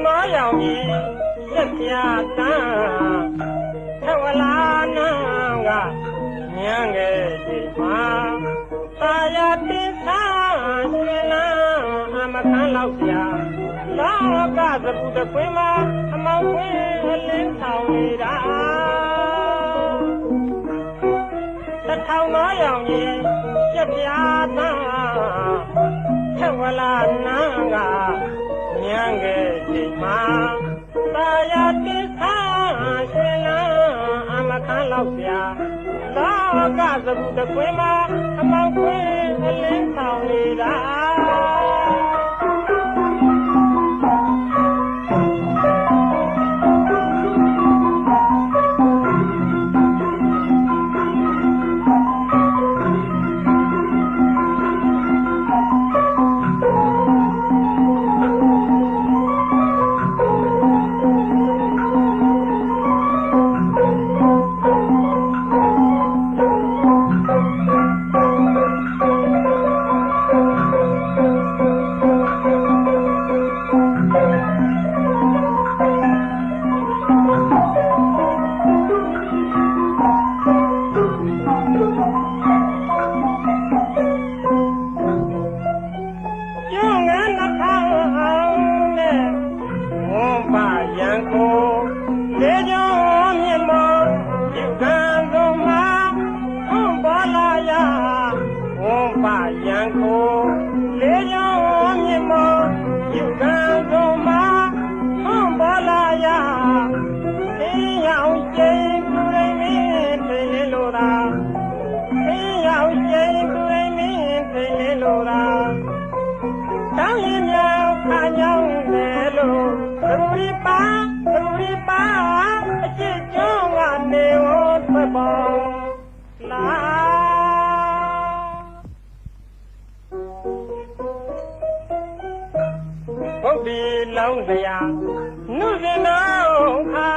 တထောင်သောရောင်ကြီးရက်ပြတန်းထဝလာနာကညံငယ်ဒီမှာသာယာတင်သာရှင်လာအမခံလောက်ပြလောကသပုတခွင်းမှာအမောင်ခွင်းအလင်းဆောင်နေတာတထောင်သောရောင်ကြီးရက်ပြတန်းထဝလာနာက ညံငယ်ချိန်မှာသာယာတိသာရှင်လာအမခံလောက်ပြလောကသဘုတခွေမှာအမောင်ခွေအလင်းဆောင်နေတာ လို့သရူရီပါသရူရီပါအချစ်ကျွန်းကနေဝတ်ထွက်ပေါ်လာဘုဒ္ဓီလောင်းစရာနုစင်တော်ခါ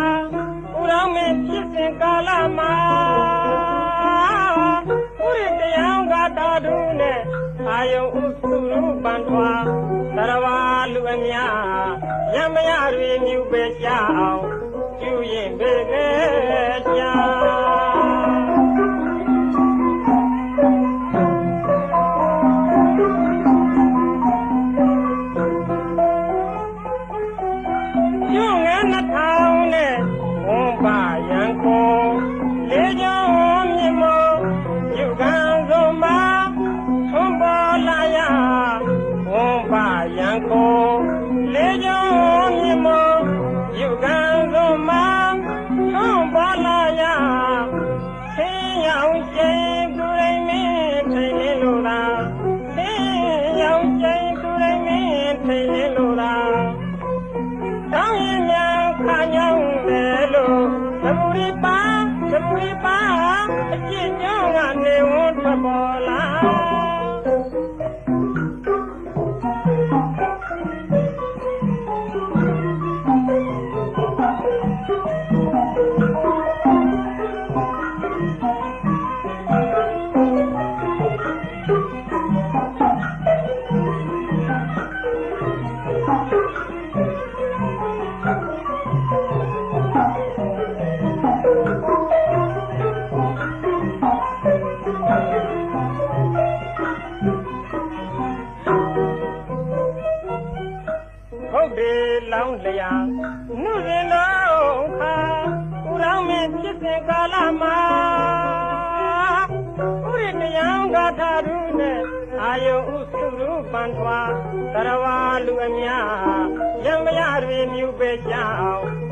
ဦးတော်မင်းဖြစ်စဉ်ကာလမှာဥရိတရားကတာတုနဲ့အာယုံဥစုရူပန်ထွာသရဝါလူအများ ရမရတွေမြူပဲကြအောင်ကျူရင်ပေပဲကြာကျွငန်းနှထောင်နဲ့ဝန်ပါရန်ကိုလေကြောင်းမြင့်မောယူကံဆုံးပါထွန်ပေါ်လာရဝန်ပါရန်ကိုလေကြောင်းမြင့် င်း လောင်းလျာနှုတ်ရင်တော့ခါဦးရောင်းမင်းဖြစ်စဉ်ကာလမှာဦးရနေယံဂါထာရုနဲ့အာယုဥစုရူပန်ထွာသရဝလူအများရံမရတွေမြူပဲကြောင်း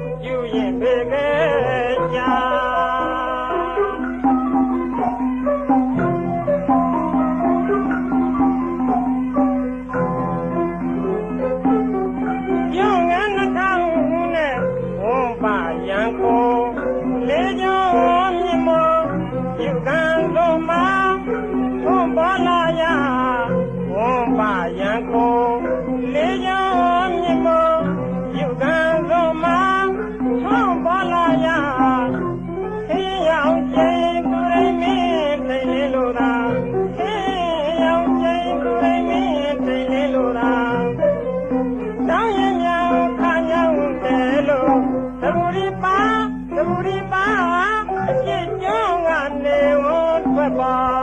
ရန်ကိုလေးကြောမြင့်မောပြုကံလုံးမှာဝွန်ပါလာရခေရောက်ချင်းသူရိမင်းထိန်လေးလိုသာခေရောက်ချင်းသူရိမင်းထိန်လေးလိုသာတောင်းရင်မြောင်ခါညောင်းတယ်လို့သဘူရီပါသဘူရီပါအစ်ကျွန်းကနေဝထွက်ပါလာ